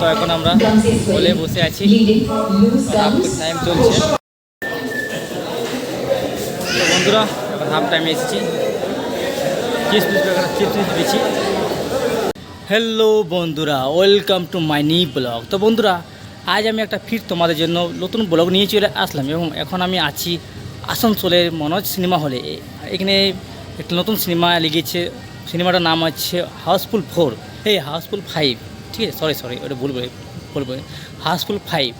তো এখন আমরা হলে বসে আছি। টাইম চলছে। বন্ধুরা এখন হাফ টাইমে এসেছি। চিপস চিপস দিচ্ছি। হ্যালো বন্ধুরা ওয়েলকাম টু মাই নি ব্লগ তো বন্ধুরা, আজ আমি একটা ফির তোমাদের জন্য নতুন ব্লগ নিয়ে চলে আসলাম এবং এখন আমি আছি আসানসোলের মনোজ সিনেমা হলে। এখানে একটা নতুন সিনেমা লেগেছে সিনেমাটার নাম হচ্ছে হাউসফুল ফোর এই হাউসফুল ফাইভ ঠিক আছে সরি সরি ওটা বলব বলব হাউসফুল ফাইভ,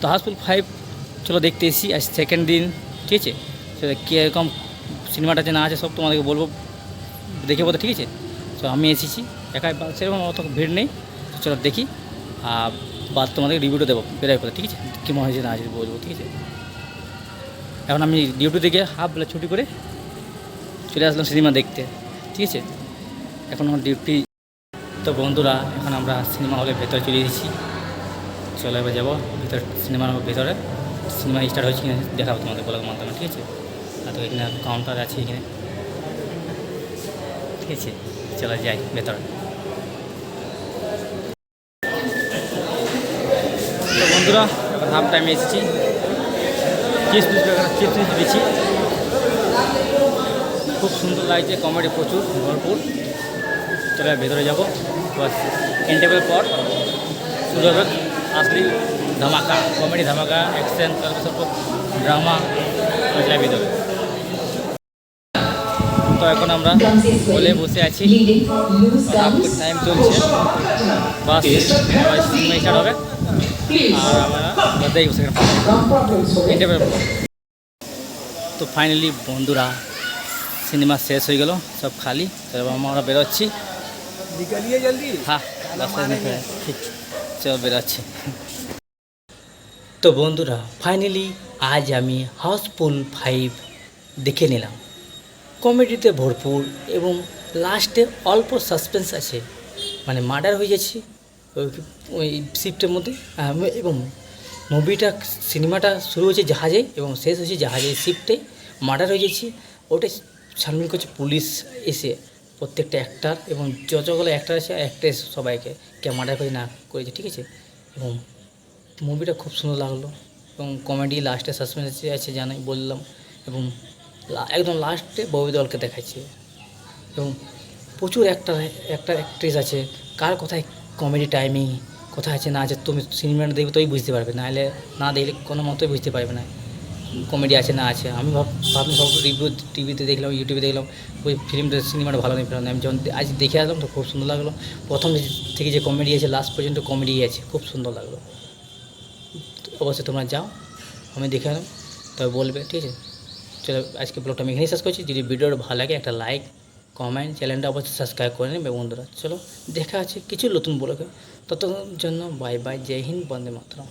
তো হাউসফুল ফাইভ, চলো দেখতে এসেছি, আজ সেকেন্ড দিন, ঠিক আছে? সেটা কীরকম সিনেমাটা যে না আছে সব তোমাদেরকে বলব, দেখে বলতে ঠিক আছে? তো আমি এসেছি, একাই সেরকম অত ভিড় নেই চলো দেখি, আর বাদ তোমাদের রিভিউটা দেবো, বেরোয় পরে ঠিক আছে? কেমন হয়েছে না আছে বলব, ঠিক আছে? এখন আমি ডিউটি থেকে হাফ বেলা ছুটি করে চলে আসলাম সিনেমা দেখতে, ঠিক আছে? এখন আমার ডিউটি তো বন্ধুরা, এখন আমরা সিনেমা হলের ভেতরে চলে এসেছি। চলে এবার যাব ভিতর সিনেমার ভেতরে। সিনেমা স্টার্ট হয়েছে কিনা দেখাবো তোমাদের বলার মাধ্যমে ঠিক আছে? আর তো এখানে কাউন্টার আছে এখানে। ঠিক আছে, চলে যাই ভেতরে। তো বন্ধুরা, এখন হাফ টাইমে এসেছি। চিপস চিপস দিচ্ছি খুব সুন্দর লাগছে কমেডি প্রচুর, ভরপুর। চলো ভেতরে যাব। বাস ইন্টারভেল পর শুরু আসলি ধামাকা কমেডি ধামাকা অ্যাকশন তারপর ড্রামা ওইগুলো ভিতরে তো এখন আমরা বলে বসে আছি। টাইম চলছে। বাস স্টার্ট হবে। আর আমরা তো ফাইনালি বন্ধুরা সিনেমা শেষ হয়ে গেল, সব খালি। তো আমরা বেরোচ্ছি। निकलिए जल्दी হ্যাঁ রাস্তায় নিতে হয়। ঠিক চল বেরোচ্ছি তো বন্ধুরা ফাইনালি আজ আমি হাউসফুল ফাইভ দেখে নিলাম কমেডিতে ভরপুর এবং লাস্টে অল্প সাসপেন্স আছে মানে মার্ডার হয়ে যাচ্ছে ওই ওই শিফটের মধ্যে আহ, এবং মুভিটা সিনেমাটা শুরু হয়েছে জাহাজে এবং শেষ হয়েছে জাহাজে শিফটে মার্ডার হয়ে যাচ্ছে ওটা ছানবিন করছে পুলিশ এসে প্রত্যেকটা অ্যাক্টার এবং যতগুলো অ্যাক্টার আছে অ্যাক্ট্রেস সবাইকে কে মার্ডার করে না করেছে, ঠিক আছে? এবং মুভিটা খুব সুন্দর লাগল এবং কমেডি লাস্টে সাসপেন্স আছে জানাই, বললাম এবং একদম লাস্টে ববি দলকে দেখাচ্ছে। এবং প্রচুর একটা একটা অ্যাক্ট্রেস আছে। কার কোথায় কমেডি টাইমিং কোথায় আছে না আছে, তুমি সিনেমাটা দেখবে তোই বুঝতে পারবে। না হলে না দেখলে কোনো মতোই বুঝতে পারবে না। কমেডি আছে, না আছে, আমি ভাব, ভাবলাম সব রিভিউ টিভিতে দেখলাম ইউটিউবে দেখলাম, ওই ফিল্মটা সিনেমাটা ভালো নেই ফেলাম আমি যখন আজ দেখে আসলাম তো খুব সুন্দর লাগল। প্রথম থেকে যে কমেডি আছে লাস্ট পর্যন্ত কমেডি আছে, খুব সুন্দর লাগল। অবশ্যই তোমরা যাও, আমি দেখে এলাম তবে বলবে, ঠিক আছে। চলো, আজকে ব্লগটা আমি এখানেই শেষ করছি। যদি ভিডিওটা ভালো লাগে, একটা লাইক কমেন্ট চ্যানেলটা অবশ্যই সাবস্ক্রাইব করে নেবে, বন্ধুরা। চলো, দেখা আছে কিছু নতুন ব্লগে ততক্ষণ জন্য বাই বাই জয় হিন্দ, বন্দে মাতরম।